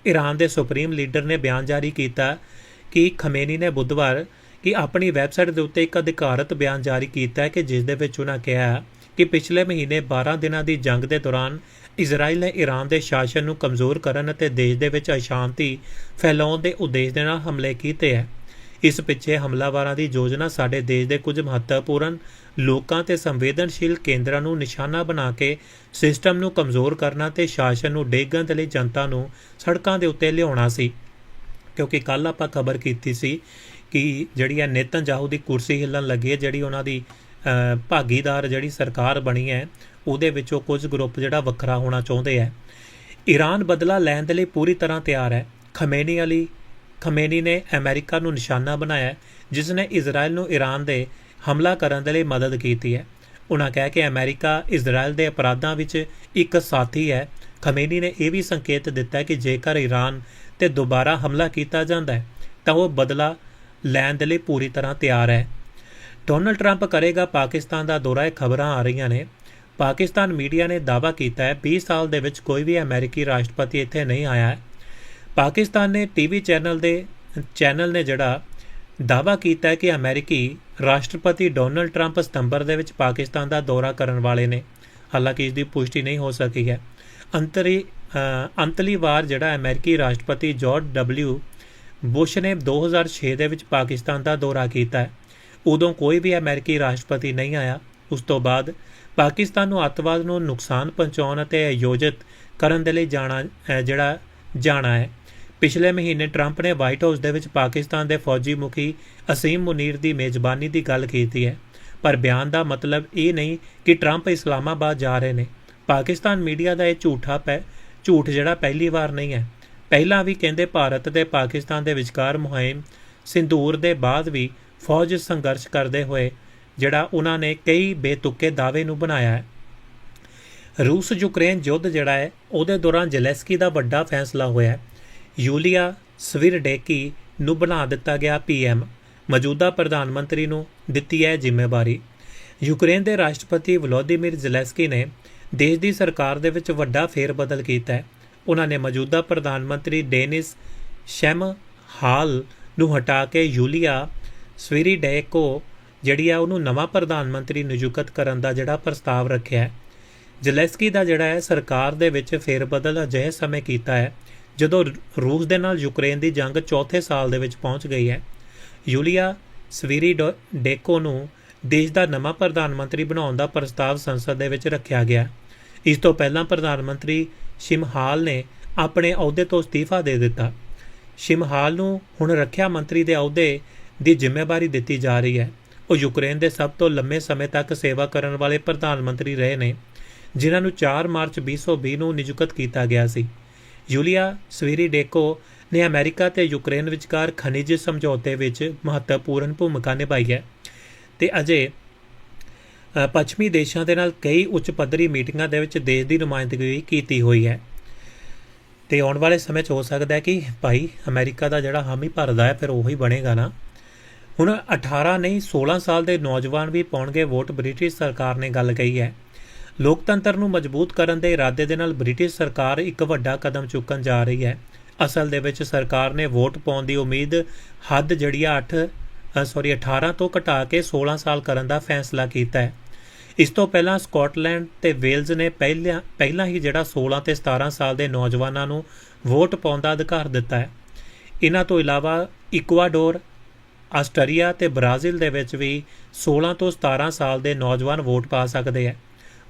ਈਰਾਨ ਦੇ ਸੁਪਰੀਮ ਲੀਡਰ ਨੇ ਬਿਆਨ ਜਾਰੀ ਕੀਤਾ ਕਿ ਖਮੇਨੀ ਨੇ ਬੁੱਧਵਾਰ ਕਿ ਆਪਣੀ ਵੈਬਸਾਈਟ ਦੇ ਉੱਤੇ ਇੱਕ ਅਧਿਕਾਰਤ ਬਿਆਨ ਜਾਰੀ ਕੀਤਾ ਕਿ ਜਿਸ ਦੇ ਵਿੱਚ ਉਹਨਾਂ ਕਿਹਾ ਕਿ ਪਿਛਲੇ ਮਹੀਨੇ 12 ਦਿਨਾਂ ਦੀ ਜੰਗ ਦੇ ਦੌਰਾਨ ਇਜ਼ਰਾਈਲ ਨੇ ਈਰਾਨ ਦੇ ਸ਼ਾਸਨ ਨੂੰ ਕਮਜ਼ੋਰ ਕਰਨ ਅਤੇ ਦੇਸ਼ ਦੇ ਵਿੱਚ ਅਸ਼ਾਂਤੀ ਫੈਲਾਉਣ ਦੇ ਉਦੇਸ਼ ਦੇ ਨਾਲ ਹਮਲੇ ਕੀਤੇ ਹੈ। ਇਸ ਪਿੱਛੇ ਹਮਲਾਵਰਾਂ ਦੀ ਯੋਜਨਾ ਸਾਡੇ ਦੇਸ਼ ਦੇ ਕੁਝ ਮਹੱਤਵਪੂਰਨ ਲੋਕਾਂ ਤੇ ਸੰਵੇਦਨਸ਼ੀਲ ਕੇਂਦਰਾਂ ਨੂੰ ਨਿਸ਼ਾਨਾ ਬਣਾ ਕੇ ਸਿਸਟਮ ਨੂੰ ਕਮਜ਼ੋਰ ਕਰਨਾ ਤੇ ਸ਼ਾਸਨ ਨੂੰ ਡੇਗਣ ਦੇ ਲਈ ਜਨਤਾ ਨੂੰ ਸੜਕਾਂ ਦੇ ਉੱਤੇ ਲਿਆਉਣਾ ਸੀ। ਕਿਉਂਕਿ ਕੱਲ ਆਪਾਂ ਖਬਰ ਕੀਤੀ ਸੀ ਕਿ ਜਿਹੜੀ ਹੈ ਨੇਤਨ ਜਾਹੂ ਦੀ ਕੁਰਸੀ ਹਿੱਲਣ ਲੱਗੀ ਹੈ, ਜਿਹੜੀ ਉਹਨਾਂ ਦੀ ਭਾਗੀਦਾਰ ਜਿਹੜੀ ਸਰਕਾਰ ਬਣੀ ਹੈ, ਉਹਦੇ ਵਿੱਚੋਂ ਕੁਝ ਗਰੁੱਪ ਜਿਹੜਾ ਵੱਖਰਾ ਹੋਣਾ ਚਾਹੁੰਦੇ ਹੈ। ਈਰਾਨ ਬਦਲਾ ਲੈਣ ਦੇ ਲਈ ਪੂਰੀ ਤਰ੍ਹਾਂ ਤਿਆਰ ਹੈ। ਖਮੇਨੀ ਅਲੀ ਖਮੇਨੀ ਨੇ ਅਮਰੀਕਾ ਨੂੰ ਨਿਸ਼ਾਨਾ ਬਣਾਇਆ, ਜਿਸ ਨੇ ਇਜ਼ਰਾਈਲ ਨੂੰ ਈਰਾਨ ਦੇ ਹਮਲਾ ਕਰਨ ਦੇ ਲਈ ਮਦਦ ਕੀਤੀ ਹੈ। ਉਹਨਾਂ ਕਹਿ ਕਿ ਅਮਰੀਕਾ ਇਜ਼ਰਾਈਲ ਦੇ ਅਪਰਾਧਾਂ ਵਿੱਚ ਇੱਕ ਸਾਥੀ ਹੈ। ਖਮੇਨੀ ਨੇ ਇਹ ਵੀ ਸੰਕੇਤ ਦਿੱਤਾ ਕਿ ਜੇਕਰ ਈਰਾਨ ਤੇ ਦੁਬਾਰਾ ਹਮਲਾ ਕੀਤਾ ਜਾਂਦਾ ਹੈ, ਤਾਂ ਉਹ ਬਦਲਾ ਲੈਣ ਦੇ ਲਈ ਪੂਰੀ ਤਰ੍ਹਾਂ ਤਿਆਰ ਹੈ। ਡੋਨਲਡ ਟਰੰਪ ਕਰੇਗਾ ਪਾਕਿਸਤਾਨ ਦਾ ਦੌਰਾ, ਇਹ ਖਬਰਾਂ ਆ ਰਹੀਆਂ ਨੇ। ਪਾਕਿਸਤਾਨ ਮੀਡੀਆ ਨੇ ਦਾਅਵਾ ਕੀਤਾ ਹੈ 20 ਸਾਲ ਦੇ ਵਿੱਚ ਕੋਈ ਵੀ ਅਮਰੀਕੀ ਰਾਸ਼ਟਰਪਤੀ ਇੱਥੇ ਨਹੀਂ ਆਇਆ ਹੈ। ਪਾਕਿਸਤਾਨ ਨੇ ਟੀਵੀ ਚੈਨਲ ਦੇ, ਚੈਨਲ ਨੇ ਜਿਹੜਾ ਦਾਅਵਾ ਕੀਤਾ ਹੈ ਕਿ ਅਮਰੀਕੀ ਰਾਸ਼ਟਰਪਤੀ ਡੋਨਲਡ ਟਰੰਪ ਸਤੰਬਰ ਦੇ ਵਿੱਚ ਪਾਕਿਸਤਾਨ ਦਾ ਦੌਰਾ ਕਰਨ ਵਾਲੇ ਨੇ, ਹਾਲਾਂਕਿ ਇਸ ਦੀ ਪੁਸ਼ਟੀ ਨਹੀਂ ਹੋ ਸਕੀ ਹੈ। ਅੰਤਰੀ ਅੰਤਲੀ ਵਾਰ ਜਿਹੜਾ ਅਮਰੀਕੀ ਰਾਸ਼ਟਰਪਤੀ ਜਾਰਜ ਡਬਲਯੂ ਬੁਸ਼ ਨੇ 2006 ਦੇ ਵਿੱਚ ਪਾਕਿਸਤਾਨ ਦਾ ਦੌਰਾ ਕੀਤਾ ਹੈ। ਉਦੋਂ ਕੋਈ ਵੀ ਅਮਰੀਕੀ ਰਾਸ਼ਟਰਪਤੀ ਨਹੀਂ ਆਇਆ। ਉਸ ਤੋਂ ਬਾਅਦ ਪਾਕਿਸਤਾਨ ਨੂੰ ਅੱਤਵਾਦ ਨੂੰ ਨੁਕਸਾਨ ਪਹੁੰਚਾਉਣ ਅਤੇ ਆਯੋਜਿਤ ਕਰਨ ਦੇ ਲਈ ਜਾਣਾ ਜਿਹੜਾ ਜਾਣਾ ਹੈ। ਪਿਛਲੇ ਮਹੀਨੇ ਟਰੰਪ ਨੇ ਵਾਈਟ ਹਾਊਸ ਦੇ ਵਿੱਚ ਪਾਕਿਸਤਾਨ ਦੇ ਫੌਜੀ ਮੁਖੀ ਅਸੀਮ ਮੁਨੀਰ ਦੀ ਮੇਜ਼ਬਾਨੀ ਦੀ ਗੱਲ ਕੀਤੀ ਹੈ। ਪਰ ਬਿਆਨ ਦਾ ਮਤਲਬ ਇਹ ਨਹੀਂ ਕਿ ਟਰੰਪ ਇਸਲਾਮਾਬਾਦ ਜਾ ਰਹੇ ਨੇ। ਪਾਕਿਸਤਾਨ ਮੀਡੀਆ ਦਾ ਇਹ ਝੂਠਾ ਪੈ, ਝੂਠ ਜਿਹੜਾ ਪਹਿਲੀ ਵਾਰ ਨਹੀਂ ਹੈ। ਪਹਿਲਾਂ ਵੀ ਕਹਿੰਦੇ ਭਾਰਤ ਤੇ ਪਾਕਿਸਤਾਨ ਦੇ ਵਿਚਕਾਰ ਮੁਹਿੰਮ ਸਿੰਦੂਰ ਦੇ ਬਾਅਦ ਵੀ ਫੌਜ ਸੰਘਰਸ਼ ਕਰਦੇ ਹੋਏ, ਜਿਹੜਾ ਉਹਨਾਂ ਨੇ ਕਈ ਬੇਤੁਕੇ ਦਾਅਵੇ ਨੂੰ ਬਣਾਇਆ ਹੈ। ਰੂਸ ਯੂਕਰੇਨ ਯੁੱਧ ਜਿਹੜਾ ਹੈ, ਉਹਦੇ ਦੌਰਾਨ ਜ਼ੈਲੈਂਸਕੀ ਦਾ ਵੱਡਾ ਫੈਸਲਾ ਹੋਇਆ ਹੈ। ਯੂਲੀਆ ਸਵਿਰਡੇਕੀ ਨੂੰ ਬਣਾ ਦਿੱਤਾ ਗਿਆ ਪੀਐਮ। ਮੌਜੂਦਾ ਪ੍ਰਧਾਨ ਮੰਤਰੀ ਨੂੰ ਦਿੱਤੀ ਹੈ ਜ਼ਿੰਮੇਵਾਰੀ। ਯੂਕਰੇਨ ਦੇ ਰਾਸ਼ਟਰਪਤੀ ਵਲੋਦੀਮੀਰ ਜ਼ੈਲੈਂਸਕੀ ਨੇ ਦੇਸ਼ ਦੀ ਸਰਕਾਰ ਦੇ ਵਿੱਚ ਵੱਡਾ ਫੇਰਬਦਲ ਕੀਤਾ ਹੈ। ਉਹਨਾਂ ਨੇ ਮੌਜੂਦਾ ਪ੍ਰਧਾਨ ਮੰਤਰੀ ਡੇਨਿਸ ਸ਼ੈਮ ਹਾਲ ਨੂੰ ਹਟਾ ਕੇ ਯੂਲੀਆ ਸਵਿਰਡੇਕੋ ਜਿਹੜੀ ਆ ਉਹਨੂੰ ਨਵਾਂ ਪ੍ਰਧਾਨ ਮੰਤਰੀ ਨਿਯੁਕਤ ਕਰਨ ਦਾ ਜਿਹੜਾ ਪ੍ਰਸਤਾਵ ਰੱਖਿਆ ਹੈ। ਜ਼ੈਲੈਂਸਕੀ ਦਾ ਜਿਹੜਾ ਹੈ, ਸਰਕਾਰ ਦੇ ਵਿੱਚ ਫੇਰਬਦਲ ਅਜਿਹੇ ਸਮੇਂ ਕੀਤਾ ਹੈ ਜਦੋਂ ਰੂਸ ਦੇ ਨਾਲ ਯੂਕਰੇਨ ਦੀ ਜੰਗ ਚੌਥੇ ਸਾਲ ਦੇ ਵਿੱਚ ਪਹੁੰਚ ਗਈ ਹੈ, ਯੂਲੀਆ ਸਵੀਰੀ ਡੇਕੋ ਨੂੰ ਦੇਸ਼ ਦਾ ਨਵਾਂ ਪ੍ਰਧਾਨ ਮੰਤਰੀ ਬਣਾਉਣ ਦਾ ਪ੍ਰਸਤਾਵ ਸੰਸਦ ਦੇ ਵਿੱਚ ਰੱਖਿਆ ਗਿਆ। ਇਸ ਤੋਂ ਪਹਿਲਾਂ ਪ੍ਰਧਾਨ ਮੰਤਰੀ ਸ਼ਿਮਹਾਲ ਨੇ ਆਪਣੇ ਅਹੁਦੇ ਤੋਂ ਅਸਤੀਫਾ ਦੇ ਦਿੱਤਾ। ਸ਼ਿਮਹਾਲ ਨੂੰ ਹੁਣ ਰੱਖਿਆ ਮੰਤਰੀ ਦੇ ਅਹੁਦੇ ਦੀ ਜ਼ਿੰਮੇਵਾਰੀ ਦਿੱਤੀ ਜਾ ਰਹੀ ਹੈ। ਉਹ ਯੂਕਰੇਨ ਦੇ ਸਭ ਤੋਂ ਲੰਮੇ ਸਮੇਂ ਤੱਕ ਸੇਵਾ ਕਰਨ ਵਾਲੇ ਪ੍ਰਧਾਨ ਮੰਤਰੀ ਰਹੇ ਨੇ, ਜਿਨ੍ਹਾਂ ਨੂੰ 4 ਮਾਰਚ 2020 ਨੂੰ ਨਿਯੁਕਤ ਕੀਤਾ ਗਿਆ ਸੀ। ਯੂਲੀਆ ਸਵੀਰੀਡੇਕੋ ਨੇ ਅਮਰੀਕਾ ਤੇ ਯੂਕਰੇਨ ਵਿਚਕਾਰ ਖਣਿਜ ਸਮਝੌਤੇ ਵਿੱਚ ਮਹੱਤਵਪੂਰਨ ਭੂਮਿਕਾ ਨਿਭਾਈ ਹੈ ਤੇ ਅਜੇ ਪੱਛਮੀ ਦੇਸ਼ਾਂ ਦੇ ਨਾਲ ਕਈ ਉੱਚ ਪੱਧਰੀ ਮੀਟਿੰਗਾਂ ਦੇ ਵਿੱਚ ਦੇਸ਼ ਦੀ ਨੁਮਾਇੰਦਗੀ ਕੀਤੀ ਹੋਈ ਹੈ। ਤੇ ਆਉਣ ਵਾਲੇ ਸਮੇਂ 'ਚ ਹੋ ਸਕਦਾ ਹੈ ਕਿ ਭਾਈ ਅਮਰੀਕਾ ਦਾ ਜਿਹੜਾ ਹਾਮੀ ਭਰਦਾ ਹੈ, ਫਿਰ ਉਹੀ ਬਣੇਗਾ ਨਾ। ਹੁਣ 18 ਨਹੀਂ 16 ਸਾਲ ਦੇ ਨੌਜਵਾਨ ਵੀ ਪਾਉਣਗੇ ਵੋਟ, ਬ੍ਰਿਟਿਸ਼ ਸਰਕਾਰ ਨੇ ਗੱਲ ਕਹੀ ਹੈ। ਲੋਕਤੰਤਰ ਨੂੰ ਮਜ਼ਬੂਤ ਕਰਨ ਦੇ ਇਰਾਦੇ ਦੇ ਨਾਲ ਬ੍ਰਿਟਿਸ਼ ਸਰਕਾਰ ਇੱਕ ਵੱਡਾ ਕਦਮ ਚੁੱਕਣ ਜਾ ਰਹੀ ਹੈ। ਅਸਲ ਦੇ ਵਿੱਚ ਸਰਕਾਰ ਨੇ ਵੋਟ ਪਾਉਣ ਦੀ ਉਮੀਦ ਹੱਦ ਜਿਹੜੀ ਆ 8 ਸੌਰੀ 18 ਤੋਂ ਘਟਾ ਕੇ 16 ਸਾਲ ਕਰਨ ਦਾ ਫੈਸਲਾ ਕੀਤਾ ਹੈ। ਇਸ ਤੋਂ ਪਹਿਲਾਂ ਸਕਾਟਲੈਂਡ ਤੇ ਵੇਲਜ਼ ਨੇ ਪਹਿਲਾਂ ਪਹਿਲਾਂ ਹੀ ਜਿਹੜਾ 16 ਤੇ 17 ਸਾਲ ਦੇ ਨੌਜਵਾਨਾਂ ਨੂੰ ਵੋਟ ਪਾਉਣ ਦਾ ਅਧਿਕਾਰ ਦਿੱਤਾ ਹੈ। ਇਹਨਾਂ ਤੋਂ ਇਲਾਵਾ ਇਕਵਾਡੋਰ ਆਸਟਰੀਆ ਤੇ ਬ੍ਰਾਜ਼ੀਲ ਦੇ ਵਿੱਚ ਵੀ 16 ਤੋਂ 17 ਸਾਲ ਦੇ ਨੌਜਵਾਨ ਵੋਟ ਪਾ ਸਕਦੇ ਹੈ।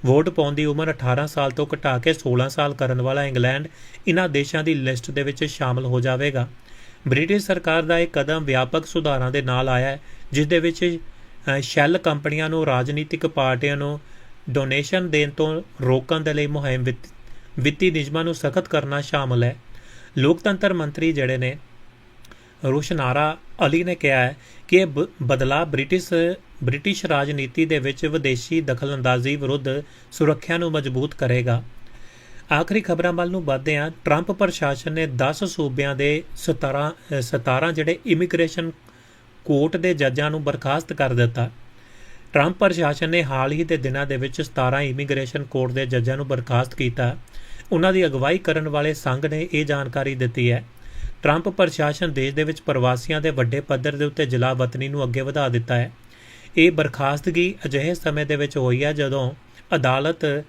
ਵੋਟ ਪਾਉਣ ਦੀ ਉਮਰ 18 ਸਾਲ ਤੋਂ ਘਟਾ ਕੇ 16 ਸਾਲ ਕਰਨ ਵਾਲਾ ਇੰਗਲੈਂਡ ਇਹਨਾਂ ਦੇਸ਼ਾਂ ਦੀ ਲਿਸਟ ਦੇ ਵਿੱਚ ਸ਼ਾਮਲ ਹੋ ਜਾਵੇਗਾ। ਬ੍ਰਿਟਿਸ਼ ਸਰਕਾਰ ਦਾ ਇਹ ਕਦਮ ਵਿਆਪਕ ਸੁਧਾਰਾਂ ਦੇ ਨਾਲ ਆਇਆ ਹੈ ਜਿਸ ਦੇ ਵਿੱਚ ਅ, ਸ਼ੈੱਲ ਕੰਪਨੀਆਂ ਨੂੰ ਰਾਜਨੀਤਿਕ ਪਾਰਟੀਆਂ ਨੂੰ ਡੋਨੇਸ਼ਨ ਦੇਣ ਤੋਂ ਰੋਕਣ ਦੇ ਲਈ ਮੁਹਿੰਮ ਵਿੱਤੀ ਨਿਯਮਾਂ ਨੂੰ ਸਖਤ ਕਰਨਾ ਸ਼ਾਮਲ ਹੈ। ਲੋਕਤੰਤਰ ਮੰਤਰੀ ਜਿਹੜੇ ਨੇ ਰੋਸ਼ਨਾਰਾ ਅਲੀ ਨੇ ਕਿਹਾ ਹੈ ਕਿ ਇਹ ਬ- ਬਦਲਾਅ ਬ੍ਰਿਟਿਸ਼ ਬ੍ਰਿਟਿਸ਼ ਰਾਜਨੀਤੀ ਦੇ ਵਿੱਚ ਵਿਦੇਸ਼ੀ ਦਖਲਅੰਦਾਜ਼ੀ ਵਿਰੁੱਧ ਸੁਰੱਖਿਆ ਨੂੰ ਮਜ਼ਬੂਤ ਕਰੇਗਾ। ਆਖਰੀ ਖਬਰਾਂ ਵੱਲ ਨੂੰ ਵਧਦੇ ਹਾਂ। ਟਰੰਪ ਪ੍ਰਸ਼ਾਸਨ ਨੇ 10 ਸੂਬਿਆਂ ਦੇ 17 ਅ, 17 ਜਿਹੜੇ ਇਮੀਗ੍ਰੇਸ਼ਨ ਕੋਰਟ ਦੇ ਜੱਜਾਂ ਨੂੰ ਬਰਖਾਸਤ ਕਰ ਦਿੱਤਾ। ਟਰੰਪ ਪ੍ਰਸ਼ਾਸਨ ਨੇ ਹਾਲ ਹੀ ਦੇ ਦਿਨਾਂ ਦੇ ਵਿੱਚ 17 ਇਮੀਗ੍ਰੇਸ਼ਨ ਕੋਰਟ ਦੇ ਜੱਜਾਂ ਨੂੰ ਬਰਖਾਸਤ ਕੀਤਾ। ਉਹਨਾਂ ਦੀ ਅਗਵਾਈ ਕਰਨ ਵਾਲੇ ਸੰਘ ਨੇ ਇਹ ਜਾਣਕਾਰੀ ਦਿੱਤੀ ਹੈ। ਟਰੰਪ ਪ੍ਰਸ਼ਾਸਨ ਦੇਸ਼ ਦੇ ਵਿੱਚ ਪ੍ਰਵਾਸੀਆਂ ਦੇ ਵੱਡੇ ਪੱਧਰ ਦੇ ਉੱਤੇ ਜਲਾ ਵਤਨੀ ਨੂੰ ਅੱਗੇ ਵਧਾ ਦਿੱਤਾ ਹੈ। ਇਹ ਬਰਖਾਸਤਗੀ ਅਜਿਹੇ ਸਮੇਂ ਦੇ ਵਿੱਚ ਹੋਈ ਹੈ ਜਦੋਂ ਅਦਾਲਤ,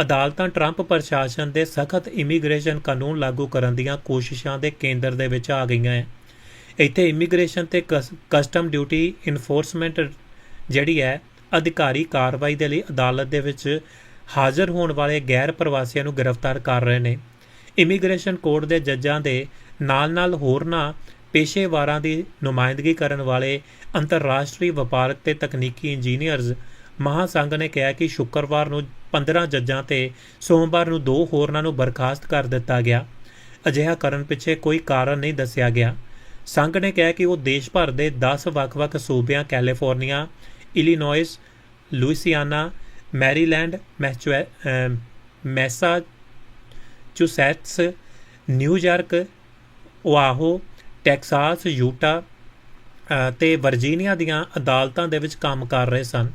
ਅਦਾਲਤਾਂ ਟਰੰਪ ਪ੍ਰਸ਼ਾਸਨ ਦੇ ਸਖਤ ਇਮੀਗ੍ਰੇਸ਼ਨ ਕਾਨੂੰਨ ਲਾਗੂ ਕਰਨ ਦੀਆਂ ਕੋਸ਼ਿਸ਼ਾਂ ਦੇ ਕੇਂਦਰ ਦੇ ਵਿੱਚ ਆ ਗਈਆਂ ਹੈ। ਇੱਥੇ ਇਮੀਗ੍ਰੇਸ਼ਨ ਤੇ ਕਸ- ਕਸਟਮ ਡਿਊਟੀ ਇਨਫੋਰਸਮੈਂਟ ਜਿਹੜੀ ਹੈ, ਅਧਿਕਾਰੀ ਕਾਰਵਾਈ ਦੇ ਲਈ ਅਦਾਲਤ ਦੇ ਵਿੱਚ ਹਾਜ਼ਰ ਹੋਣ ਵਾਲੇ ਗੈਰ ਪ੍ਰਵਾਸੀਆਂ ਨੂੰ ਗ੍ਰਿਫਤਾਰ ਕਰ ਰਹੇ ਨੇ। ਇਮੀਗ੍ਰੇਸ਼ਨ ਕੋਰਟ ਦੇ ਜੱਜਾਂ ਦੇ ਨਾਲ-ਨਾਲ ਹੋਰਨਾਂ ਪੇਸ਼ੇਵਾਰਾਂ ਦੀ ਨੁਮਾਇੰਦਗੀ ਕਰਨ ਵਾਲੇ ਅੰਤਰਰਾਸ਼ਟਰੀ ਵਪਾਰਕ ਤੇ ਤਕਨੀਕੀ ਇੰਜੀਨੀਅਰਜ਼ ਮਹਾਸੰਘ ਨੇ ਕਿਹਾ ਕਿ ਸ਼ੁੱਕਰਵਾਰ ਨੂੰ 15 ਜੱਜਾਂ ਤੇ ਸੋਮਵਾਰ ਨੂੰ ਦੋ ਹੋਰਨਾਂ ਨੂੰ ਬਰਖਾਸਤ ਕਰ ਦਿੱਤਾ ਗਿਆ। ਅਜਿਹਾ ਕਰਨ ਪਿੱਛੇ ਕੋਈ ਕਾਰਨ ਨਹੀਂ ਦੱਸਿਆ ਗਿਆ। ਸੰਘ ਨੇ ਕਿਹਾ ਕਿ ਉਹ ਦੇਸ਼ ਭਰ ਦੇ 10 ਵੱਖ-ਵੱਖ ਸੂਬਿਆਂ California Illinois Louisiana Maryland Massachusetts um, New York Ohio Texas Utah uh, ਤੇ ਵਰਜੀਨੀਆ ਦੀਆਂ ਅਦਾਲਤਾਂ ਦੇ ਵਿੱਚ ਕੰਮ ਕਰ ਰਹੇ ਸਨ।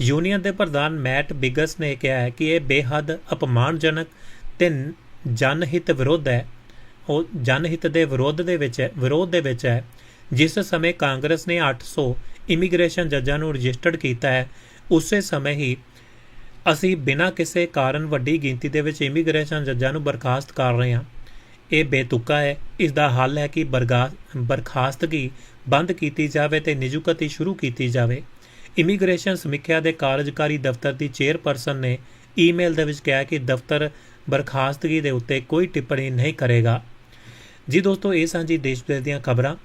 ਯੂਨੀਅਨ ਦੇ ਪ੍ਰਧਾਨ ਮੈਟ ਬਿਗਸ ਨੇ ਕਿਹਾ ਹੈ ਕਿ ਇਹ ਬੇਹੱਦ ਅਪਮਾਨਜਨਕ ਤੇ ਜਨਹਿਤ ਵਿਰੋਧ ਹੈ। ਉਹ ਜਨਹਿਤ ਦੇ ਵਿਰੋਧ ਦੇ ਵਿੱਚ ਹੈ ਵਿਰੋਧ ਦੇ ਵਿੱਚ ਹੈ ਜਿਸ ਸਮੇਂ ਕਾਂਗਰਸ ਨੇ 800 ਇਮੀਗ੍ਰੇਸ਼ਨ ਜੱਜਾਂ ਨੂੰ ਰਜਿਸਟਰਡ ਕੀਤਾ ਹੈ ਉਸੇ ਸਮੇਂ ਹੀ ਅਸੀਂ ਬਿਨਾਂ ਕਿਸੇ ਕਾਰਨ ਵੱਡੀ ਗਿਣਤੀ ਦੇ ਵਿੱਚ ਇਮੀਗ੍ਰੇਸ਼ਨ ਜੱਜਾਂ ਨੂੰ ਬਰਖਾਸਤ ਕਰ ਰਹੇ ਹਾਂ। ਇਹ ਬੇਤੁਕਾ ਹੈ। ਇਸ ਦਾ ਹੱਲ ਹੈ ਕਿ ਬਰਗਾ ਬਰਖਾਸਤਗੀ ਬੰਦ ਕੀਤੀ ਜਾਵੇ ਤੇ ਨਿਯੁਕਤੀ ਸ਼ੁਰੂ ਕੀਤੀ ਜਾਵੇ। ਇਮੀਗ੍ਰੇਸ਼ਨ ਸਮੀਖਿਆ ਦੇ ਕਾਰਜਕਾਰੀ ਦਫ਼ਤਰ ਦੀ ਚੇਅਰਪਰਸਨ ਨੇ ਈਮੇਲ ਦੇ ਵਿੱਚ ਕਿਹਾ ਕਿ ਦਫ਼ਤਰ ਬਰਖਾਸਤਗੀ ਦੇ ਉੱਤੇ ਕੋਈ ਟਿੱਪਣੀ ਨਹੀਂ ਕਰੇਗਾ। ਜੀ ਦੋਸਤੋ, ਇਹ ਸਾਂਝੀ ਦੇਸ਼ ਵਿਦੇਸ਼ ਦੀਆਂ ਖਬਰਾਂ।